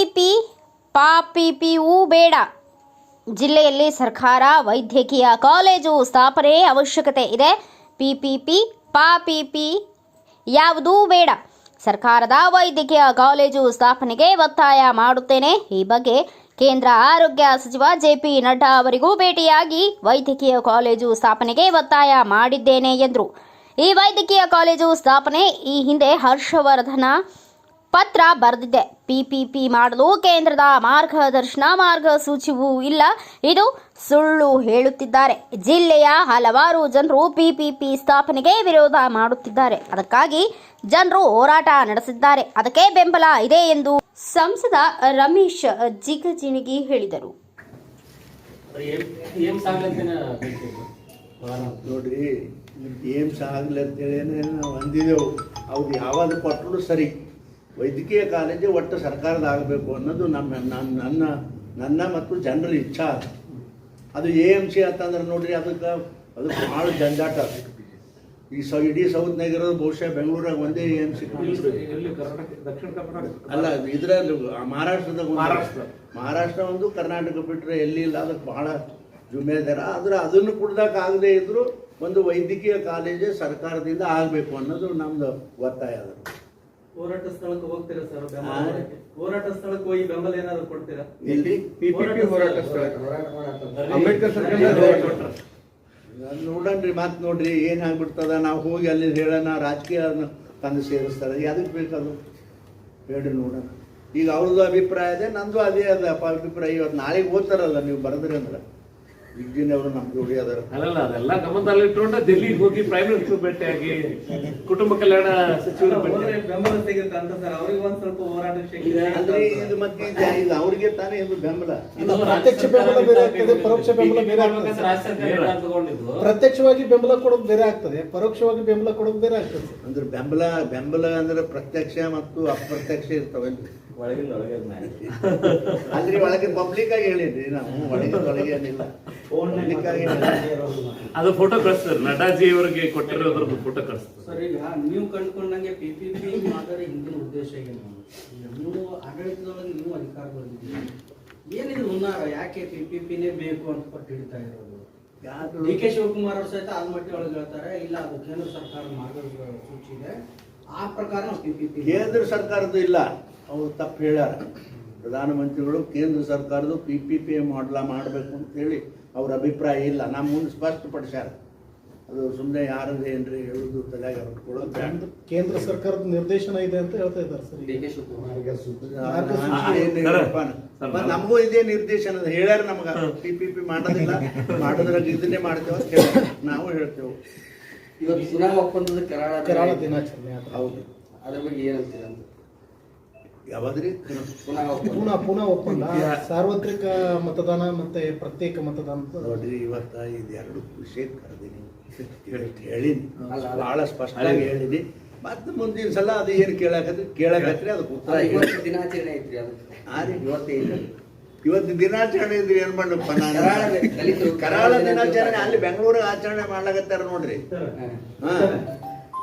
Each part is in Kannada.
ಪಿಪಿಪಿ ಪಾಪಿಪಿಯೂ ಬೇಡ. ಜಿಲ್ಲೆಯಲ್ಲಿ ಸರ್ಕಾರ, ವೈದ್ಯಕೀಯ ಕಾಲೇಜು ಸ್ಥಾಪನೆ ಅವಶ್ಯಕತೆ ಇದೆ. ಪಿಪಿಪಿ ಪಾಪಿಪಿ ಯಾವುದೂ ಬೇಡ. ಸರ್ಕಾರದ ವೈದ್ಯಕೀಯ ಕಾಲೇಜು ಸ್ಥಾಪನೆಗೆ ಒತ್ತಾಯ ಮಾಡುತ್ತೇನೆ. ಈ ಬಗ್ಗೆ ಕೇಂದ್ರ ಆರೋಗ್ಯ ಸಚಿವ ಜೆ ಪಿ ನಡ್ಡಾ ಅವರಿಗೂ ಭೇಟಿಯಾಗಿ ವೈದ್ಯಕೀಯ ಕಾಲೇಜು ಸ್ಥಾಪನೆಗೆ ಒತ್ತಾಯ ಮಾಡಿದ್ದೇನೆ ಎಂದರು. ಈ ವೈದ್ಯಕೀಯ ಕಾಲೇಜು ಸ್ಥಾಪನೆ ಈ ಹಿಂದೆ ಹರ್ಷವರ್ಧನ ಪತ್ರ ಬರೆದಿದ್ದೆ. ಪಿಪಿಪಿ ಮಾಡಲು ಕೇಂದ್ರದ ಮಾರ್ಗದರ್ಶನ ಮಾರ್ಗಸೂಚಿಯೂ ಇಲ್ಲ. ಇದು ಸುಳ್ಳು ಹೇಳುತ್ತಿದ್ದಾರೆ. ಜಿಲ್ಲೆಯ ಹಲವಾರು ಜನರು ಪಿಪಿಪಿ ಸ್ಥಾಪನೆಗೆ ವಿರೋಧ ಮಾಡುತ್ತಿದ್ದಾರೆ. ಅದಕ್ಕಾಗಿ ಜನರು ಹೋರಾಟ ನಡೆಸಿದ್ದಾರೆ. ಅದಕ್ಕೆ ಬೆಂಬಲ ಇದೆ ಎಂದು ಸಂಸದ ರಮೇಶ್ ಜಿಗಜಿಣಗಿ ಹೇಳಿದರು. ನೋಡ್ರಿ ಏಮ್ಸ್ ಆಗ್ಲಿ ಅಂತೇಳಿ ನಾವು ಅಂದಿದ್ದೆವು. ಅವ್ರು ಯಾವಾಗ ಕೊಟ್ಟರು ಸರಿ. ವೈದ್ಯಕೀಯ ಕಾಲೇಜು ಒಟ್ಟು ಸರ್ಕಾರದ ಆಗಬೇಕು ಅನ್ನೋದು ನಮ್ಮ ನನ್ನ ನನ್ನ ನನ್ನ ಮತ್ತು ಜನರ ಇಚ್ಛಾ ಅದು. ಅದು ಎ ಎಂ ಸಿ ಅಂತಂದ್ರೆ ನೋಡ್ರಿ ಅದಕ್ಕೆ ಅದು ಭಾಳ ಜಂಜಾಟ ಅದು. ಈ ಸೌ ಇಡೀ ಸೌತ್ನಾಗ ಇರೋದು ಬಹುಶಃ ಬೆಂಗಳೂರಾಗ ಒಂದೇ ಎ ಎಂ ಸಿ ಅಲ್ಲ ಇದರಲ್ಲಿ ಮಹಾರಾಷ್ಟ್ರದ ಮಹಾರಾಷ್ಟ್ರ. ಮಹಾರಾಷ್ಟ್ರ ಒಂದು ಕರ್ನಾಟಕ ಬಿಟ್ಟರೆ ಎಲ್ಲಿ ಇಲ್ಲ ಅದಕ್ಕೆ ಬಹಳ ಜುಮೇದಾರ ಆದ್ರೆ ಅದನ್ನು ಕುಡ್ದಾಕ ಆಗದೆ ಇದ್ರು ಒಂದು ವೈದ್ಯಕೀಯ ಕಾಲೇಜೇ ಸರ್ಕಾರದಿಂದ ಆಗಬೇಕು ಅನ್ನೋದು ನಮ್ದು ಒತ್ತಾಯ ಅದು ಹೋರಾಟ ಸ್ಥಳಕ್ಕೆ ಹೋಗ್ತೀರಾ ಸರ್. ಹೋರಾಟ ಸ್ಥಳಕ್ಕೆ ಹೋಗಿ ಬೆಂಬಲ ಏನಾದ್ರು ಕೊಡ್ತೀರಾ? ಇಲ್ಲಿ PPP ಹೋರಾಟ ಸ್ಥಳ. ಅಂಬೇಡ್ಕರ್ ನೋಡಣ್ರಿ ಮಾತು ನೋಡ್ರಿ ಏನಾಗ್ಬಿಡ್ತದ? ನಾವು ಹೋಗಿ ಅಲ್ಲಿ ಹೇಳೋಣ ರಾಜಕೀಯ ತಂದು ಸೇರಿಸ್ತಾರೆ. ಅದಕ್ಕೆ ಬೇಕದು? ಹೇಳ್ರಿ ನೋಡೋಣ. ಈಗ ಅವ್ರದ್ದು ಅಭಿಪ್ರಾಯ ಇದೆ ನಂದು ಅದೇ ಅದ ಅಭಿಪ್ರಾಯ. ಇವತ್ತು ನಾಳೆಗೆ ಓದ್ತಾರಲ್ಲ ನೀವು ಬರೆದ್ರಿ ಅಂದ್ರೆ. ವಿಜ್ಞಾನಿ ಅವರು ನಮ್ಮ ಜೋಡಿ ಅದಾರ ಅಲ್ಲಲ್ಲ ಅದೆಲ್ಲ ಗಮನದಲ್ಲಿ ಇಟ್ಕೊಂಡು ಡೆಲ್ಲಿಗೆ ಹೋಗಿ ಪ್ರೈಮ್ ಮಿನಿಸ್ಟರ್ ಭೇಟಿಯಾಗಿ ಕುಟುಂಬ ಕಲ್ಯಾಣ ಸಚಿವರು ಬೆಂಬಲ ಸಿಗುತ್ತೆ ಅಂತ ಸರ್ ಅವ್ರಿಗೆ ಒಂದ್ ಸ್ವಲ್ಪ ಹೋರಾಟ ಅಂದ್ರೆ ಇದು ಮತ್ತೆ ಇದು ಅವ್ರಿಗೆ ತಾನೇ ಇದು ಬೆಂಬಲ ಪ್ರತ್ಯಕ್ಷ ಬೆಂಬಲ ಬೇರೆ ಆಗ್ತದೆ ಪರೋಕ್ಷ ಬೆಂಬಲ ಬೇರೆ ಆಗ್ತದೆ. ಪ್ರತ್ಯಕ್ಷವಾಗಿ ಬೆಂಬಲ ಕೊಡೋದು ಬೇರೆ ಆಗ್ತದೆ ಪರೋಕ್ಷವಾಗಿ ಬೆಂಬಲ ಕೊಡೋದು ಬೇರೆ ಆಗ್ತದೆ. ಅಂದ್ರೆ ಬೆಂಬಲ ಬೆಂಬಲ ಅಂದ್ರೆ ಪ್ರತ್ಯಕ್ಷ ಮತ್ತು ಅಪ್ರತ್ಯಕ್ಷ ಇರ್ತವೆ ಒಳಗಿಂದ ಒಳಗೆ ಅಂದ್ರೆ ಒಳಗೆ ಪಬ್ಲಿಕ್ ಆಗಿ ಹೇಳಿದ್ರಿ ನಾವು ಒಳಗೆ ಒಳಗೆ ಏನಿಲ್ಲ. ಆಗಿ. ಅದು ಫೋಟೋ ಕಳಿಸ್ತಾರೆ. ನಟಾಜಿ ಅವರಿಗೆ ಕೊಟ್ಟಿರೋದ್ರದ್ದು ಫೋಟೋ ಕಳಿಸ್ತಾರೆ. ಸರ್ ಈಗ ನೀವು ಕಂಡುಕೊಂಡಂಗೆ ಪಿ ಪಿ ಪಿ ಮಾದರಿ ಹಿಂದಿನ ಉದ್ದೇಶ ಏನು? ನೀವು ಆಡಳಿತದೊಳಗೆ ನೀವು ಅಧಿಕಾರ ಬಂದಿದ್ದೀರಿ ಏನಿದು ಹುನ್ನಾರ? ಯಾಕೆ ಪಿ ಪಿ ಪಿನೇ ಬೇಕು ಅಂತ ಪಟ್ಟು ಹಿಡಿತಾ ಇರೋದು ಡಿ ಕೆ ಶಿವಕುಮಾರ್ ಅವರು ಸಹಿತ ಆಲ್ಮಟ್ಟಿ ಒಳಗೆ ಹೇಳ್ತಾರೆ ಇಲ್ಲ ಅದು ಕೇಂದ್ರ ಸರ್ಕಾರ ಮಾರ್ಗಸೂಚಿ ಇದೆ ಆ ಪ್ರಕಾರ ನಾವು ಪಿ ಪಿ ಪಿ ಕೇಂದ್ರ ಸರ್ಕಾರದ್ದು ಇಲ್ಲ. ಅವ್ರು ತಪ್ಪು ಹೇಳ್ಯಾರ. ಪ್ರಧಾನಮಂತ್ರಿಗಳು ಕೇಂದ್ರ ಸರ್ಕಾರದ್ದು ಪಿ ಪಿ ಪಿ ಮಾಡಲ ಮಾಡಬೇಕು ಅಂತೇಳಿ ಅವ್ರ ಅಭಿಪ್ರಾಯ ಇಲ್ಲ ನಮ್ಮ ಮುಂದೆ ಸ್ಪಷ್ಟಪಡಿಸ್ಯಾರ ಅದು ಸುಮ್ಮನೆ ಯಾರದು ಏನ್ರಿ ಹೇಳುದು ಬೇಡ. ಕೇಂದ್ರ ಸರ್ಕಾರದ ನಿರ್ದೇಶನ ಇದೆ ಅಂತ ಹೇಳ್ತಾ ಇದ್ದಾರೆ ಸರ್. ನಮಗೂ ಇದೇ ನಿರ್ದೇಶನ ಅದ. ಹೇಳ್ಯಾರ ನಮಗ ಪಿ ಪಿ ಪಿ ಮಾಡೋದಿಲ್ಲ ಮಾಡೋದ್ರಾಗ ಇದನ್ನೇ ಮಾಡ್ತೇವೆ ಅಂತ ಹೇಳ ನಾವು ಹೇಳ್ತೇವೆ ಇವತ್ತು ಚುನಾವಣಾ ಒಪ್ಪಂದದ ಕರಾಳ ಕರಾಳ ದಿನಾಚರಣೆ. ಹೌದು ಅದ್ರ ಬಗ್ಗೆ ಏನಂತೀರ ಅಂತ ಯಾವಾಗ್ರಿ? ಪುನಃ ಪುನಃ ಒಪ್ಪಂದ. ಸಾರ್ವತ್ರಿಕ ಮತದಾನ ಮತ್ತೆ ಪ್ರತ್ಯೇಕ ಮತದಾನ. ಅಂತ ನೋಡ್ರಿ ಇವತ್ತ ಇದೆರಡು ಎರಡು ವಿಷಯ ಕರೆದೀನಿ ಹೇಳಿನಿ. ಬಹಳ ಸ್ಪಷ್ಟವಾಗಿ ಹೇಳಿನಿ. ಮತ್ತೆ ಮುಂದಿನ ಸಲ ಅದು ಏನು ಕೇಳಕತ್ರಿ ಕೇಳಕತ್ರಿ ಅದಕ್ಕೆ ಉತ್ತರ. ದಿನಾಚರಣೆ ಐತ್ರಿ ರೀ. ಇವತ್ತೇ ಇಲ್ಲ. ಇವತ್ತು ದಿನಾಚರಣೆ ಇದ್ರೆ ಏನ್ ಮಾಡಪ್ಪ ನಾನು? ಕರಾಳ ಕರಾಳ ದಿನಾಚರಣೆ ಅಲ್ಲಿ ಬೆಂಗಳೂರಿಗೆ ಆಚರಣೆ ಮಾಡ್ಲಾಕತ್ತಾರ ನೋಡ್ರಿ. ಹಾ.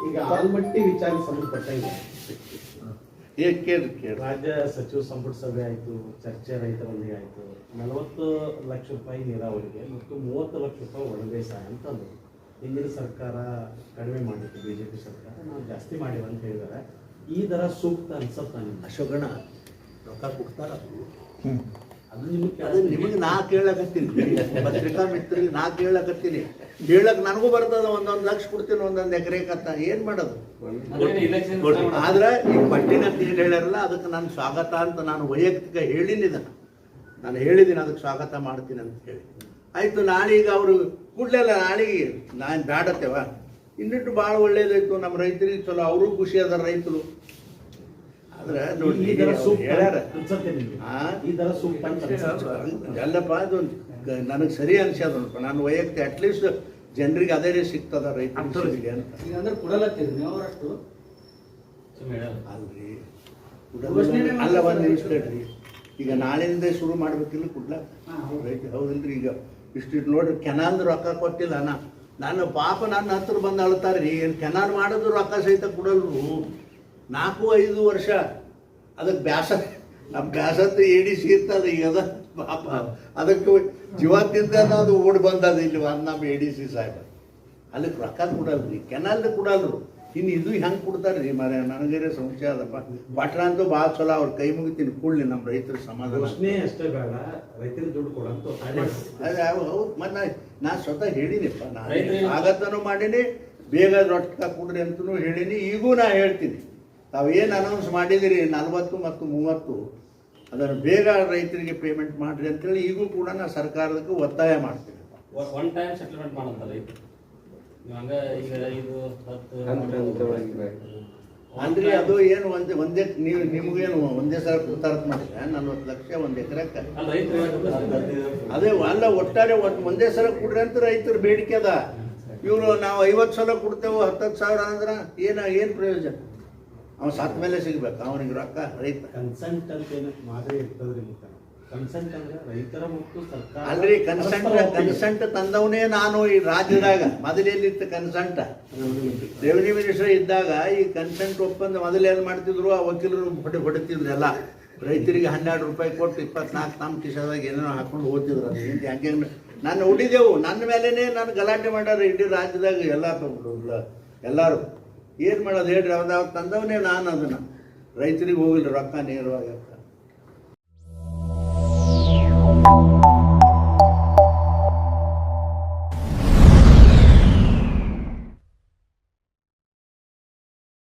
ಈಗ ಆಲ್ಮಟ್ಟಿ ವಿಚಾರ ಸಂಬಂಧಪಟ್ಟ ಇದೆ ಏ ಕೇಳ್ರಿ ಕೇಳ್ರಿ ರಾಜ್ಯ ಸಚಿವ ಸಂಪುಟ ಸಭೆ ಆಯಿತು ಚರ್ಚೆ ರೈತರಲ್ಲಿ ಆಯಿತು. ನಲವತ್ತು ಲಕ್ಷ ರೂಪಾಯಿ ನೀರಾವರಿಗೆ ಮತ್ತು ಮೂವತ್ತು ಲಕ್ಷ ರೂಪಾಯಿ ಒಣಬೇಸಾಯ ಸಹಾಯ ಅಂತಂದು ಹಿಂದಿನ ಸರ್ಕಾರ ಕಡಿಮೆ ಮಾಡಿತ್ತು ಬಿ ಜೆ ಪಿ ಸರ್ಕಾರ. ನಾವು ಜಾಸ್ತಿ ಮಾಡಿವ ಅಂತ ಹೇಳಿದ್ದಾರೆ. ಈ ದರ ಸೂಕ್ತ ಅನ್ಸತ್ತ ಅಶೋಕಣ ಅಶೋಕಣ್ಣ ರೊಕ್ಕ ಕೊಡ್ತಾರ ಅದು ನಿಮಗೆ ನಾ ಕೇಳಕತ್ತೀನಿ. ಪತ್ರಿಕಾ ಮಿತ್ರರಿಗೆ ನಾ ಕೇಳಕತ್ತೀನಿ. ಕೇಳಕ್ ನನಗೂ ಬರ್ತದ ಒಂದೊಂದು ಲಕ್ಷ ಕೊಡ್ತೀನಿ ಒಂದೊಂದು ಎಕರೆ ಕತ್ತ. ಏನ್ ಮಾಡೋದು? ಆದ್ರೆ ಈ ಪಟ್ಟಿನ ಅಂತ ಏನ್ ಹೇಳ್ಯಾರಲ್ಲ ಅದಕ್ಕೆ ನಾನು ಸ್ವಾಗತ ಅಂತ ನಾನು ವೈಯಕ್ತಿಕ ಹೇಳಿನಿ ಇದನ್ನ. ನಾನು ಹೇಳಿದ್ದೀನಿ ಅದಕ್ಕೆ ಸ್ವಾಗತ ಮಾಡ್ತೀನಿ ಅಂತ ಹೇಳಿ. ಆಯ್ತು ನಾಳೀಗ ಅವರು ಕೂಡ್ಲೆಲ್ಲ ನಾಳೆಗೆ ನಾನು ಬ್ಯಾಡತ್ತೇವ. ಇನ್ನಿಟ್ಟು ಭಾಳ ಒಳ್ಳೇದಾಯ್ತು ನಮ್ಮ ರೈತರಿಗೆ ಚಲೋ ಅವರು ಖುಷಿ ಅದಾರ ರೈತರು. ಆದ್ರೆ ನೋಡಿ ಈ ಅವ್ರು ಸೂಕ್ತ ಹೇಳ್ಯಾರ. ಅನ್ಸತ್ತೆ ನಿಮ್ಗೆ. ಆ? ಈ ದರ ಸೂಕ್ತ ಅಂತ ಅನ್ಸತ್ತೆ. ಅಲ್ಲಪ್ಪ ಅದು ನನಗೆ ಸರಿ ಅನ್ಸ್ಯಾದ ನಾನು ವೈಯಕ್ತಿಕ ಅಟ್ಲೀಸ್ಟ್ ಜನರಿಗೆ ಅದೇ ರೀತಿ ಸಿಗ್ತದ ರೈತರಿಗೆ ಅಂತ. ಈಗ ಅಂದ್ರೆ ಕೊಡಲತ್ತೀರಿ ನೀವು ಅವರಷ್ಟು? ಅಲ್ರಿ. ಘೋಷಣೆನೇ ಅಲ್ಲ ಒಂದು ನಿಮಿಷ ತಡ್ರಿ ಈಗ ನಾಳೆಯಿಂದ ಶುರು ಮಾಡ್ಬೇಕಿಲ್ಲ ಕುಡ್ಲ? ಹಾ, ಹೌದು. ರೈತ ಹೌದಿಲ್ರಿ. ಈಗ ಇಷ್ಟಿಟ್ಟು ನೋಡ್ರಿ ಕೆನಾಲ್ ರೊಕ್ಕ ಕೊಟ್ಟಿಲ್ಲ ನಾ ನಾನು ಪಾಪ ನನ್ನ ಹತ್ರ ಬಂದು ಅಳ್ತಾರ್ರಿ. ಏನು ಕೆನಾಲ್ ಮಾಡೋದು ರೊಕ್ಕ ಸಹಿತ ಕೊಡಲ್ರು. ನಾಲ್ಕು ಐದು ವರ್ಷ. ಅದಕ್ಕೆ ಬ್ಯಾಸ ನಮ್ಮ ಬ್ಯಾಸತ್ತು ಎಡಿ ಅದು ಈಗ ಅದ. ಪಾಪ ಅದಕ್ಕೆ ಜೀವತ್ತಿಂದ ಅದು ಓಡಿ ಬಂದದ ಇಲ್ಲಿ ನಮ್ಮ ಎ ಡಿ ಸಿ ಸಾಹೇಬ ಅದಕ್ಕೆ ರೊಕ್ಕ ಕೊಡಲ್ರಿ ಕೆನಲ್ ಕೊಡಲ್ರು ಇನ್ನು ಇದು ಹೆಂಗೆ ಕೊಡ್ತಾರೆ ರೀ ಮರ ನನಗೇ ಸಂಶಯ ಅದಪ್ಪ. ಪಟ್ರ ಅಂತೂ ಭಾಳ ಚಲೋ ಅವ್ರ ಕೈ ಮುಗಿತೀನಿ ಕೂಡಲಿ ನಮ್ಮ ರೈತರ ಸಮಾಧಾನ. ಅಷ್ಟೇ ಬೇಡ ರೈತರಿಗೆ ದುಡ್ಡು ಕೊಡಂತ ಹೌದು ಮತ್ತೆ ನಾ ಸ್ವತಃ ಹೇಳಿನಿಪ್ಪ ನಾನು ಆಗತ್ತನೂ ಮಾಡೀನಿ ಬೇಗ ರೊಟ್ಟ ಕೊಡ್ರಿ ಅಂತಲೂ ಹೇಳೀನಿ ಈಗೂ ನಾ ಹೇಳ್ತೀನಿ. ತಾವು ಏನು ಅನೌನ್ಸ್ ಮಾಡಿದಿರಿ ನಲವತ್ತು ಮತ್ತು ಮೂವತ್ತು ಅದನ್ನು ಬೇಗ ರೈತರಿಗೆ ಪೇಮೆಂಟ್ ಮಾಡಿರಿ ಅಂತೇಳಿ ಈಗೂ ಕೂಡ ನಾ ಸರ್ಕಾರದಕ್ಕೆ ಒತ್ತಾಯ ಮಾಡ್ತೀವಿ. ಒನ್ ಟೈಮ್ ಸೆಟಲ್ಮೆಂಟ್ ಮಾಡಂತಲ್ಲ ಈಗ ನೀವು ಅಂದ್ರೆ ಅದು ಏನು ಒಂದೇ ಒಂದೇ ನೀವು ನಿಮಗೇನು ಒಂದೇ ಸಲ ಕೊಡ್ತಾರತ್ ಮಾಡಿದ್ರೆ ನಲ್ವತ್ತು ಲಕ್ಷ ಒಂದು ಎಕರೆಕ್ಕೆ. ಅಲ್ಲ ರೈತರು ಅದೇ ಅಲ್ಲ ಒಟ್ಟಾರೆ ಒಟ್ಟು ಒಂದೇ ಸಲ ಕೊಡ್ರಿ ಅಂತ ರೈತರು ಬೇಡಿಕೆ ಅದ. ಇವರು ನಾವು ಐವತ್ತು ಸಲ ಕೊಡ್ತೇವೆ ಹತ್ತತ್ತು ಸಾವಿರ ಅಂದ್ರೆ ಏನ ಏನು ಪ್ರಯೋಜನ? ಅವ್ನು ಸತ್ ಮೇಲೆ ಸಿಗ್ಬೇಕು ಅವನಿಗೆ ರೊಕ್ಕ ರೈತ. ಕನ್ಸೆಂಟ್ ಅಂತ ಏನಕ್ಕೆ ಮಾದರಿ ಇರ್ತದ್ರಿ ಕನ್ಸೆಂಟ್ ಅಂದ್ರೆ ರೈತರ ಮತ್ತು ಸರ್ಕಾರ ಅಲ್ರಿ ಕನ್ಸೆಂಟ್ ಕನ್ಸೆಂಟ್ ತಂದವನೇ ನಾನು ಈ ರಾಜ್ಯದಾಗ ಮೊದಲೆಲ್ಲಿತ್ತು ಕನ್ಸೆಂಟ್ ರೆವಿನ್ಯೂ ಮಿನಿಸ್ಟರ್ ಇದ್ದಾಗ ಈ ಕನ್ಸೆಂಟ್ ಒಪ್ಪಂದ ಮೊದಲು ಏನು ಮಾಡ್ತಿದ್ರು ಆ ವಕೀಲರು ಹೊಡೆ ಹೊಡಿತಿದ್ರು ಎಲ್ಲ. ರೈತರಿಗೆ ಹನ್ನೆರಡು ರೂಪಾಯಿ ಕೊಟ್ಟು ಇಪ್ಪತ್ನಾಲ್ಕು ನಮ್ಮ ಕಿಶದಾಗ ಏನೇನೋ ಹಾಕೊಂಡು ಓದ್ತಿದ್ರು ಅದು ಹಿಂದೆ ಹಂಗೆ ನಾನು ಉಳಿದೆವು. ನನ್ನ ಮೇಲೇನೆ ನಾನು ಗಲಾಟೆ ಮಾಡ್ಯಾರ ಇಡೀ ರಾಜ್ಯದಾಗ ಎಲ್ಲ ಎಲ್ಲರೂ. ಏನು ಮಾಡೋದು ಹೇಳ್ರಿ ಅವ್ರು ತಂದವನೇ ನಾನು ಅದನ್ನು. ರೈತರಿಗೆ ಹೋಗಿಲ್ಲ ರೊಕ್ಕ ನೇರವಾಗಿ ಅಂತ.